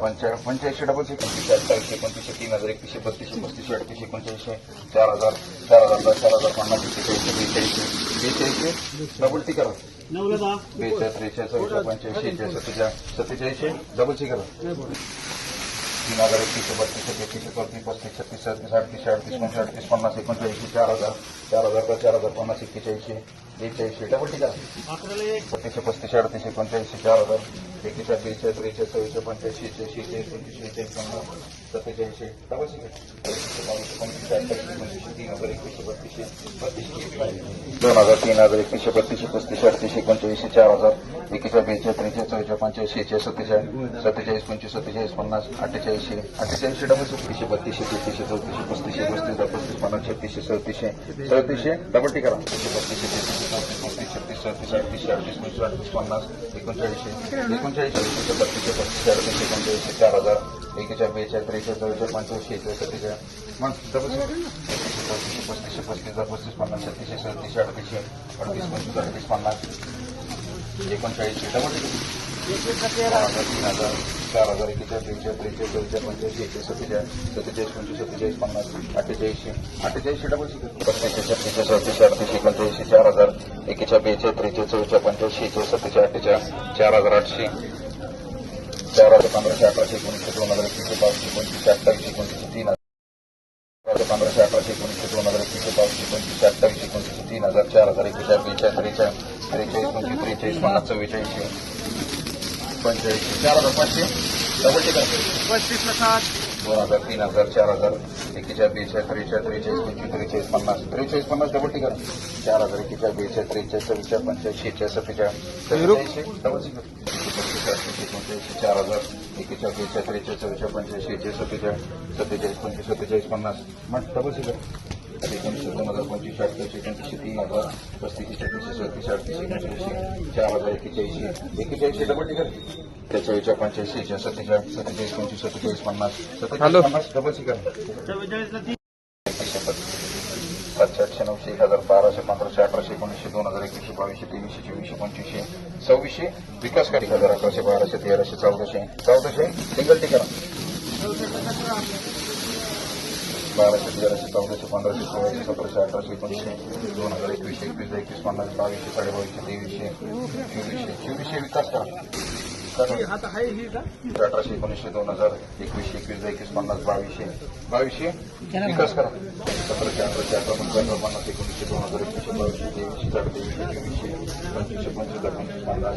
पंचा पंच्याऐंशी डबल से पंचवीस अठ्ठावीसशे पंचवीसशे तीन हजार एकतीसशे बत्तीसशे पस्तीसशे अडतीसशे पंच्याऐंशी चार हजार चार हजार दस चार हजार पन्नास एक्केचाळीसशे बेचाळीसशे बेचाळीसशे डबल टी करा. बेचाळीस त्रेचाळीस पंच्याऐंशी सत्तेचाळीस सत्तेचाळीसशे डबल टी करा. तीन हजार एकतीसशे बत्तीसशे तेहतीसशे चौतीस पस्तीस छत्तीस सत्तीस अडतीसशे अडतीस पंचवीस अडतीस पन्नास एकोणचाळीसशे चार हजार. चार हजार चार हजार पन्नास एक्केचाळीसशे बेचाळीसशे डबल टी करा बत्तीसशे पस्तीसशे अडतीसशे पंच्याऐंशी चार हजार. एकेचाळीस बेचाळीस त्रेचाळीस चव्वेचाळीस पंच्याऐंशी एकशे चाळीस पंचवीस चाळीस पन्नास सत्तेचाळीसशे डबल बावीसशे पंचवीसशे अठ्ठावीसशे पंचवीसशे तीन हजार एकवीसशे बत्तीसशे बत्तीसशे दोन हजार तीन हजार एकवीसशे बत्तीसशे पस्तीसशे अडतीसशे पंच्याऐंशी चार हजार. एकेचाळीस बेचाळीस त्रेचाळीस चव्वेचाळीस पंच्याऐंशी एकशे सत्तेचाळीस सत्तेचाळीस पंचवीस सत्तेचाळीस पन्नास अठ्ठेचाळीसशे ऐंशी डबल छत्तीसशे बत्तीसशे तेहतीसशे चौतीसशे पस्तीसशे पस्तीस पस्तीस पन्नास छत्तीसशे सदतीसशे सदतीसशे डबल टी करा. बत्तीसशे तेहतीसशे चौतीस पस्तीस छत्तीस सदतीस अडतीसशे अडतीस पंचवीस अडतीस पन्नास एकोणचाळीसशे एकोणचाळीस वीसशे बत्तीसशे पस्तीसशे अडतीसशे एकोणचाळीसशे चार हजार एकेचाळीस बेचाळीस त्रेचाळीस चव्वेचाळीस पंचवीसशे एकवीस सत्तीसशे मग डबल तेहतीसशे चौतीसशे पस्तीसशे पस्तीस पस्तीस पन्नास छत्तीसशे सदतीसशे अडतीसशे अडतीस पंचवीस अडतीस पन्नास एकोणचाळीसशे डबल तीन हजार चार हजार एकेचाळीस बेचाळीस त्रेचाळीस चौवेचाळीस पंच्याऐंशी एकशे सत्तेचाळीस सत्तेचाळीस पंचवीस सत्तेचाळीस पन्नास अठ्ठेचाळीसशे अठ्ठेचाळीसशे डबल पस्तीसशे छत्तीसशे सदतीसशे अडतीसशे एकोणचाळीसशे चार हजार एकेचाळीस बेचाळीस त्रेचाळीस चौवेचाळीस पंच्याऐंशी एकशे सत्तेचाळीस अठ्ठेचाळीस चार हजार आठशे चार हजार पंधराशे अठराशे एकोणीसशे दोन हजार एकवीसशे बावीसशे पंचवीसशे अठ्ठावीसशे एकोणतीसशे तीन हजार पंधराशे अठराशे एकोणीसशे दोन हजार एकवीसशे बावीसशे पंचवीसशे अठ्ठावीसशे एकोणतीसशे तीन हजार चार हजार एकेचाळीस बेचाळीस त्रेचाळीस त्रेचाळीस पंचवीस त्रेचाळीस पन्नास चव्वेचाळीसशे पंच्याऐंशी चार हजार पाचशे. डबल टिकर पस्तीसला सात दोन हजार तीन हजार चार हजार. एकेचाळीस बेचाळीस त्रेचाळीस त्रेचाळीस पंचवीस त्रेचाळीस पन्नास. त्रेचाळीस पन्नास डबल टिकर चार हजार एकेचाळीस बेचाळीस त्रेचाळीस चव्वेचाळीस पंच्याऐंशी एकचाळीस सत्तेचाळीस डबल एकोणचाळीस चार हजार. एकेचाळीस बेचाळीस त्रेचाळीस चव्वेचाळीस पंच्याऐंशी एकचाळीस सत्तेचाळीस सत्तेचाळीस पंचवीस सत्तेचाळीस पन्नास. मग डबल एकोणीसशे दोन हजार पंचवीस अठ्ठावीस एकोणतीसशे तीन हजार पस्तीसशे छत्तीसशे सदतीस अडतीस एकोणचाळीसशे चार हजार एक्केचाळीसशे एक्केचाळीसशे डबल टिकर त्रेचाळीसच्या पंच्याऐंशीच्या सत्तेचाळीस सत्तेचाळीस पंचवीस सत्तेचाळीस पन्नास सत्तेचाळीस पन्नास डबल टिकर चव्वेचाळीसला तीन एकशे सातशे आठशे नऊशे एक हजार बाराशे पंधराशे अठराशे एकोणीसशे दोन हजार एकवीसशे बावीसशे तेवीसशे चोवीसशे पंचवीसशे सव्वीसशे विकास कार्य हजार अकराशे बाराशे तेराशे चौदाशे चौदाशे सिंगल बाराशे तेराशे चौदाशे पंधराशे सोळाशे सतराशे अठराशे एकोणीसशे दोन हजार एकवीसशे एकवीस एकवीस पन्नास बावीसशे साडेबावीसशे तेवीसशे चोवीसशे चोवीसशे विकास करा ही अठराशे एकोणीसशे दोन हजार एकवीसशे एकवीस एकवीस पन्नास बावीसशे बावीसशे विकास करा सतराशे अठराशे अठरा पंचावन्न पन्नास एकोणीसशे दोन हजार एकवीसशे बावीसशे तेवीसशे साडे तेवीसशे चोवीसशे पंचवीसशे पंचवीस पंचवीस पन्नास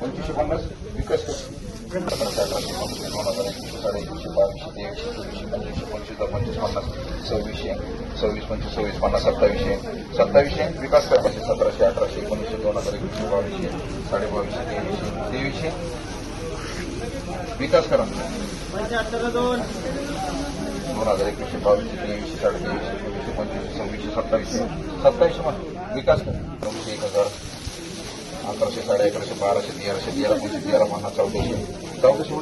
पंचवीसशे पन्नास विकास करा दोन हजार एकवीसशे साडे एकवीसशे बावीसशे तेवीसशे चोवीसशे पंचवीसशे पंचवीस पंचवीस पन्नास सव्वीसशे सव्वीस पंचवीस सव्वीस पन्नास सत्तावीसशे सत्तावीसशे विकास करा म्हणजे सतराशे अठराशे एकोणीसशे दोन हजार एकवीसशे बावीसशे साडे बावीसशे तेवीसशे तेवीसशे विकास करा दोन हजार एकवीसशे बावीसशे तेवीसशे साडे तेवीसशे चोवीसशे पंचवीसशे सव्वीसशे सत्तावीसशे सत्तावीसशे मग विकास करा नऊशे एक हजार अकराशे साडे अकराशे बाराशे तेराशे तेरा पंचवीस तेरा पन्नास चौदाशे चौदाशे